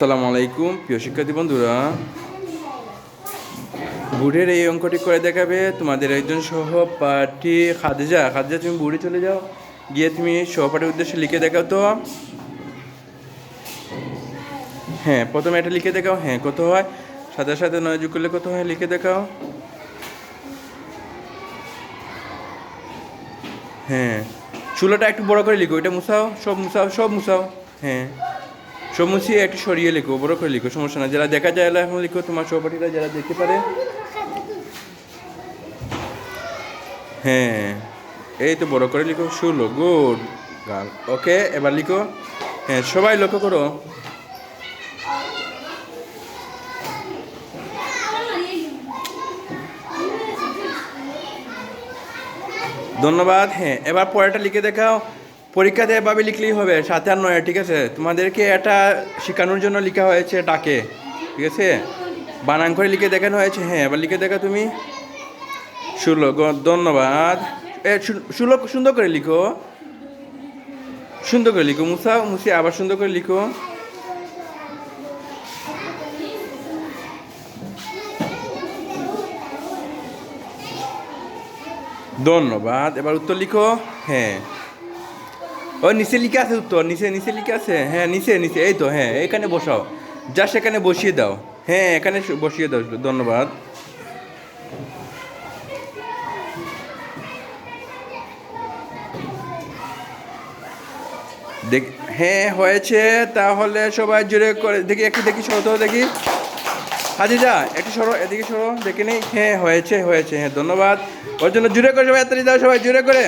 আসসালামু আলাইকুম, প্রিয় শিক্ষার্থী বন্ধুরা। বুড়ের এই অঙ্কটি করে দেখাবে তোমাদের একজন সহপাঠী খাদিজা। খাদিজা, তুমি বুড়ি চলে যাও। গিয়ে তুমি সহপাঠীর উদ্দেশ্যে লিখে দেখাও তো। হ্যাঁ প্রথমে এটা লিখে দেখাও। হ্যাঁ কত হয়? সাথে সাথে নয় যোগ করলে কত হয়? লিখে দেখাও। হ্যাঁ চুলাটা একটু বড় করে লিখো। এটা মুসাও সব মুসাও সব মুসাও হ্যাঁ। মুছিয়ে একটু সরিয়ে লিখো, বড় করে লিখো, সমস্যা না যারা দেখা যায় এখন লিখো, তোমার সহপাঠীরা যারা দেখতে পারে। হ্যাঁ এই তো বড় করে লিখো, ষোলো, গুড গান ওকে, এবার লিখো। হ্যাঁ সবাই লক্ষ্য করো। ধন্যবাদ হ্যাঁ এবার পরেরটা লিখে দেখাও। পরীক্ষাতে এভাবে লিখলেই হবে, সাথে আর নয়, ঠিক আছে? তোমাদেরকে এটা শেখানোর জন্য লেখা হয়েছে ডাকে, ঠিক আছে? বানান করে লিখে দেখানো হয়েছে হ্যাঁ এবার লিখে দেখা তুমি। গ- ধন্যবাদ। এ, সু- ষোলো সুন্দর করে লিখো। সুন্দর করে লিখো, মুসা, মুসি, আবার সুন্দর করে লিখো। ধন্যবাদ, এবার উত্তর লিখো হ্যাঁ। ও, নিচে লিখে আছে উত্তর, নিচে নিচে লিখে আছে? হ্যাঁ নিচে নিচে, এই তো হ্যাঁ এখানে বসাও। যা সেখানে বসিয়ে দাও। হ্যাঁ এখানে বসিয়ে দাও, ধন্যবাদ। দেখ হ্যাঁ হয়েছে, তাহলে সবাই জোরে করে দেখি, একটু দেখি, সরো দেখি। হাজিজা একটু সরো, এদিকে সরো, দেখে নেই। হ্যাঁ হয়েছে হয়েছে হ্যাঁ ধন্যবাদ। ওর জন্য জোরে করে সবাই হাততালি দাও, সবাই জোরে করে।